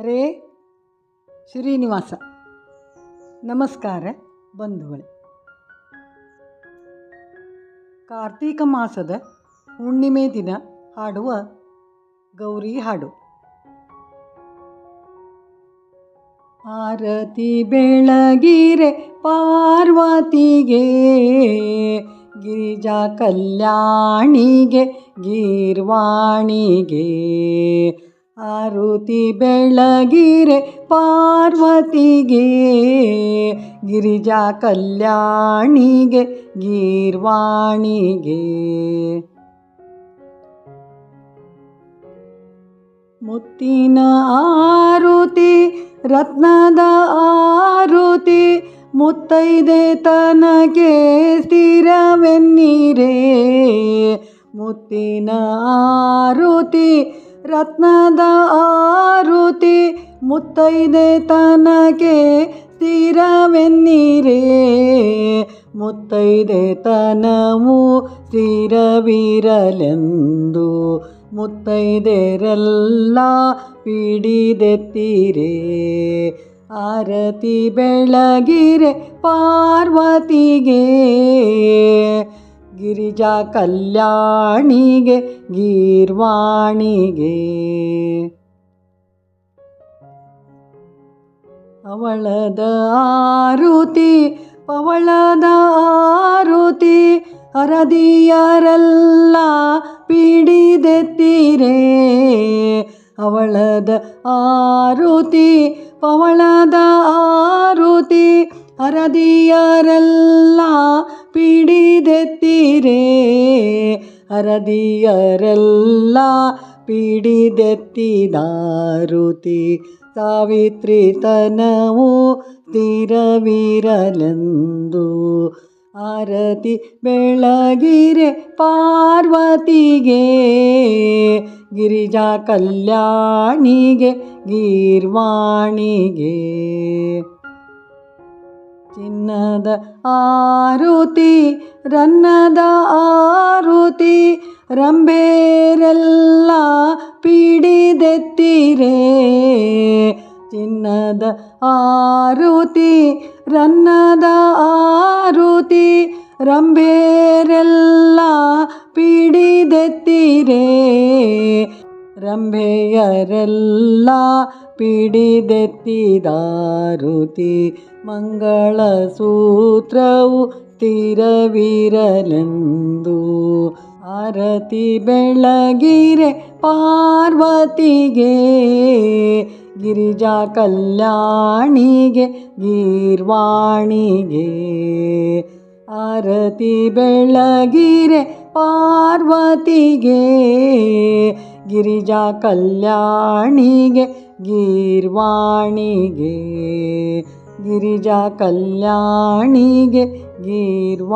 ಹರೇ ಶ್ರೀನಿವಾಸ. ನಮಸ್ಕಾರ ಬಂಧುಗಳೇ. ಕಾರ್ತೀಕ ಮಾಸದ ಹುಣ್ಣಿಮೆ ದಿನ ಹಾಡುವ ಗೌರಿ ಹಾಡು. ಆರತಿ ಬೆಳಗಿರೆ ಪಾರ್ವತಿಗೆ, ಗಿರಿಜಾ ಕಲ್ಯಾಣಿಗೆ, ಗೀರ್ವಾಣಿಗೆ. ಆರುತಿ ಬೆಳಗಿರೆ ಪಾರ್ವತಿಗೆ, ಗಿರಿಜಾ ಕಲ್ಯಾಣಿಗೆ, ಗೀರ್ವಾಣಿಗೆ. ಮುತ್ತಿನ ಆರುತಿ, ರತ್ನದ ಆರುತಿ, ಮುತ್ತೈದೆ ತನಗೆ ಸ್ಥಿರವೆನ್ನಿರೇ. ಮುತ್ತಿನ ಆರುತಿ ರತ್ನದ ಆರುತಿ ಮುತ್ತೈದೆ ತನಗೆ ಸ್ಥಿರವೆನ್ನಿರೇ ಮುತ್ತೈದೆ ತನವು ಸ್ಥಿರವಿರಲೆಂದು ಮುತ್ತೈದೆರೆಲ್ಲ ಪಿಡಿದೆತ್ತೀರೇ. ಆರತಿ ಬೆಳಗಿರೆ ಪಾರ್ವತಿಗೆ ಗಿರಿಜಾ ಕಲ್ಯಾಣಿಗೆ ಗೀರ್ವಾಣಿಗೆ. ಅವಳದ ಆರುತಿ ಪವಳದ ಆರುತಿ ಹರದಿಯರೆಲ್ಲ ಪೀಡಿದೆತ್ತೀರೇ. ಅವಳದ ಆರುತಿ ಪವಳದ ಆರುತಿ ಹರದಿಯರೆಲ್ಲ ಪಿಡಿದೆತ್ತೀರೇ ಹರದಿಯರೆಲ್ಲ ಪಿಡಿದೆತ್ತಿದಾರುತಿ ಸಾವಿತ್ರಿ ತನವು ಸ್ಥಿರವಿರಲೆಂದು ಆರತಿ ಬೆಳಗಿರೆ ಪಾರ್ವತಿಗೆ ಗಿರಿಜಾ ಕಲ್ಯಾಣಿಗೆ ಗೀರ್ವಾಣಿಗೆ ಚಿನ್ನದ ಆರುತಿ ರನ್ನದ ಆರುತಿ ರಂಬೇರೆಲ್ಲ ಪಿಡಿದೆತ್ತಿರೇ. ಚಿನ್ನದ ಆರುತಿ ರನ್ನದ ಆರುತಿ ರಂಬೇರೆಲ್ಲ ಪಿಡಿದೆತ್ತೀರೇ. ರಂಭೆಯರೆಲ್ಲ ಪಿಡಿದೆತ್ತಿದಾರುತಿ ಮಂಗಳ ಸೂತ್ರವು ಸ್ಥಿರವಿರಲೆಂದು ಆರತಿ ಬೆಳಗಿರೆ ಪಾರ್ವತಿಗೆ ಗಿರಿಜಾ ಕಲ್ಯಾಣಿಗೆ ಗೀರ್ವಾಣಿಗೆ. ಆರತಿ ಬೆಳಗಿರೆ ಪಾರ್ವತಿಗೆ ಗಿರಿಜಾ ಕಲ್ಯಾಣಿಗೆ ಗೀರ್ವಾಣಿಗೆ. ಗಿರಿಜಾ ಕಲ್ಯಾಣಿಗೆ ಗೀರ್ವಾಣಿಗೆ.